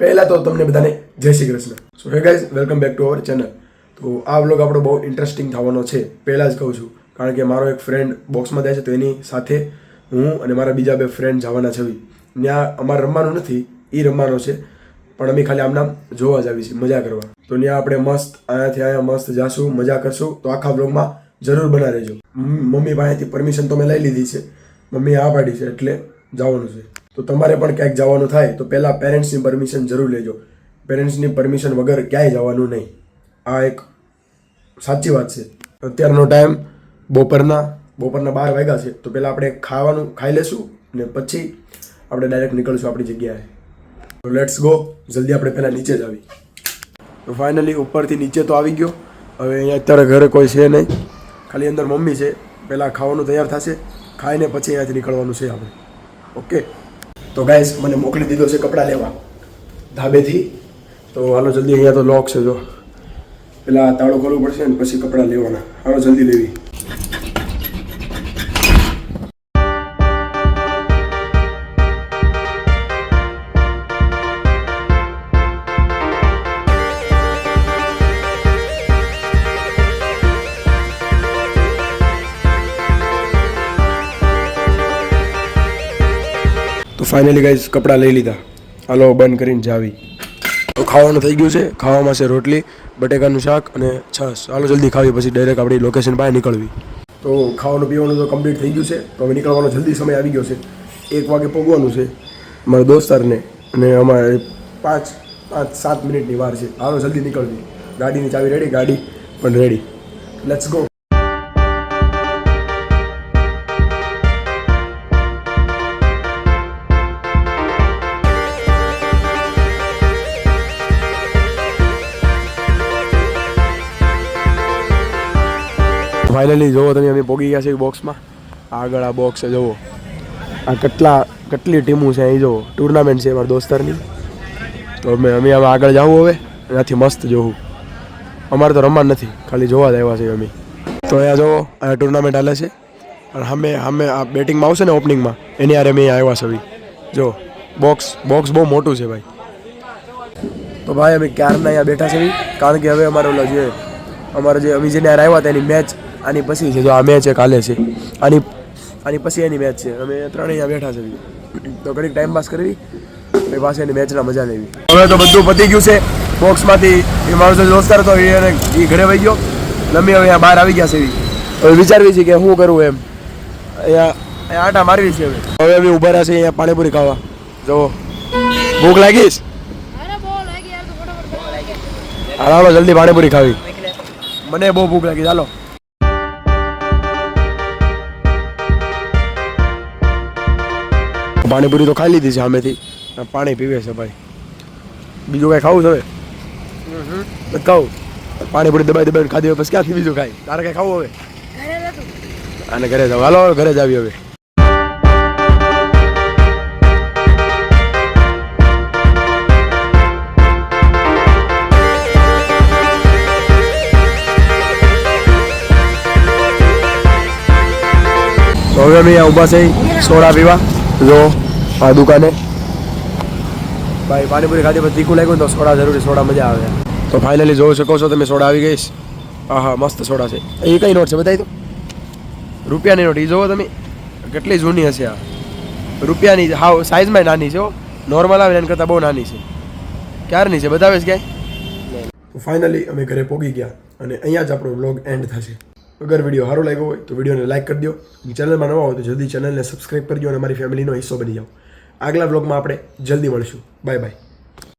પહેલાં તો તમને બધાને જય Shri Krishna. So hey guys welcome back to our channel તો આ વ્લોગ આપણો બહુ ઇન્ટરેસ્ટિંગ થવાનો છે. પહેલાં જ કહું છું, કારણ કે મારો એક ફ્રેન્ડ બોક્સમાં જાય છે, તો એની સાથે હું અને મારા બીજા બે ફ્રેન્ડ જવાના છે ત્યાં અમારે રમવાનું નથી એ રમવાનો છે, પણ અમે ખાલી આમનામ જોવા જ આવી છીએ, મજા કરવા. તો ત્યાં આપણે મસ્ત અહીંયાથી અહીંયા મસ્ત જાશું, મજા કરશું. તો આખા વ્લોગમાં જરૂર બના રહેજો. મમ્મી પાસેથી પરમિશન તો મેં લઈ લીધી છે. મમ્મી આ પાડી છે, એટલે જવાનું છે. તો તમારે પણ ક્યાંક જવાનું થાય, તો પહેલાં પેરેન્ટ્સની પરમિશન જરૂર લેજો. પેરેન્ટ્સની પરમિશન વગર ક્યાંય જવાનું નહીં. આ એક સાચી વાત છે. અત્યારનો ટાઈમ બપોરના બપોરના બાર વાગ્યા છે, તો પહેલાં આપણે ખાવાનું ખાઈ લેશું ને પછી આપણે ડાયરેક્ટ નીકળશું આપણી જગ્યાએ. તો લેટ્સ ગો જલ્દી આપણે પહેલાં નીચે જ આવી. તો ફાઇનલી ઉપરથી નીચે તો આવી ગયો. હવે અહીંયા અત્યારે ઘરે કોઈ છે નહીં. ખાલી અંદર મમ્મી છે. પહેલાં ખાવાનું તૈયાર થશે. ખાઈને પછી અહીંયાથી નીકળવાનું છે આપણે. ઓકે તો ગાઈસ મને મોકલી દીધો છે કપડાં લેવા. ધાબેથી. તો હાલો જલ્દી અહીંયા તો લોક છે જો. પેલા તાળો ખોલવું પડશે ને પછી કપડાં લેવાના. હાલો જલ્દી લેવી. ફાઇનલી ગાઈઝ કપડાં લઈ લીધા. હાલો, બંધ કરીને જાવી. ખાવાનું થઈ ગયું છે. ખાવામાં છે રોટલી, બટેકાનું શાક અને છાશ. હાલો, જલ્દી ખાવી. પછી ડાયરેક્ટ આપણી લોકેશન બહાર નીકળવી. તો ખાવાનું પીવાનું તો કમ્પ્લીટ થઈ ગયું છે. તો હવે નીકળવાનો જલ્દી સમય આવી ગયો છે. એક વાગે પગવાનું છે મારા દોસ્તારને. અને અમારે પાંચ પાંચ, સાત મિનિટની વાર છે. હાલો, જલ્દી નીકળવી. ગાડીની ચાવી રેડી ગાડી પણ રેડી લેટ્સ ગો ફાઇનલી જુઓ તમે, અમે પોગી ગયા છે બોક્સમાં આગળ આ બોક્સ જોવો. આ કેટલા, કેટલી ટીમો છે અહીં, જોવો. ટુર્નામેન્ટ છે અમારા દોસ્તારની. તો અમે અમે હવે આગળ જવું હવે, એનાથી મસ્ત જોવું. અમારે તો રમવાનું નથી, ખાલી જોવા જ આવ્યા છે અમે. તો અહીંયા જુઓ અહીંયા ટુર્નામેન્ટ હાલે છે. અને અમે અમે આ બેટિંગમાં આવશે ને ઓપનિંગમાં એની આરે અમે આવ્યા છે ભાઈ જો બોક્સ બોક્સ બહુ મોટું છે ભાઈ. તો ભાઈ અમે ક્યારના અહીંયા બેઠા છે કારણ કે હવે અમારે ઓલા જે, અમારે જે અમે જેને આવ્યા હતા, એની મેચ આની પછી છે, જો આ મેચ એક હાલે છે. આની આની પછી એની મેચ છે. અમે ત્રણેય અહીંયા બેઠા છે તો ઘડીક ટાઈમ પાસ કરવી, પછી પાસે એની મેચના મજા લેવી. હવે તો બધું પતી ગયું છે. બોક્સમાંથી એ માણસો દોસ્તાર હતો એને એ ઘરે વહી ગયો. લંબી હવે અહીંયા બહાર આવી ગયા છે હવે વિચારવી છે કે શું કરવું એમ. અહીંયા અહીંયા આટા મારવી છે હવે. હવે અમે ઊભા રહ્યા છે અહીંયા પાણીપુરી ખાવા. જો, ભૂખ લાગીશ હાલો જલ્દી પાણીપુરી ખાવી. મને બહુ ભૂખ લાગી ચાલો પાણીપુરી તો ખાઈ લીધી છે સામેથી. પાણી પીવે છે ભાઈ. બીજું કાંઈ ખાવું છે હવે? ખાવું? પાણીપુરી દબાઈ દબાઈને ખાધી પછી ક્યાંથી બીજું ખાય? તારે કાંઈ ખાવું હવે? અને ઘરે જાવ હાલો ઘરે જ આવી હવે. તો હવે અમે ઊભા છે સોડા પીવા. જો આ દુકાને. ભાઈ પાણીપુરી ખાધી પછી તીખું લાગ્યું તો સોડા જરૂરી સોડા મજા આવે. તો ફાઇનલી જોઈ શકો છો તમે સોડા આવી ગઈશ હા હા મસ્ત સોડા છે. એ કઈ નોટ છે બતાવી દો રૂપિયાની નોટ એ જોવો તમે. કેટલી જૂની હશે આ. રૂપિયાની હા સાઇઝમાં નાની છે નોર્મલ આવે એના કરતાં બહુ નાની છે. ક્યારની છે? બતાવે છે ક્યાંય? તો ફાઇનલી અમે ઘરે પહોંચી ગયા અને અહીંયા જ આપણો વ્લોગ એન્ડ થશે. અગર વીડિયો સારો લાગ્યો હોય તો વિડીયોને લાઇક કરી દો ચેનલમાં નવા હોય તો જલ્દી ચેનલને સબસ્ક્રાઇબ કરજો અને અમારી ફેમિલીનો હિસ્સો બની જાઓ. આગલા બ્લોગમાં આપણે જલ્દી મળશું. Bye bye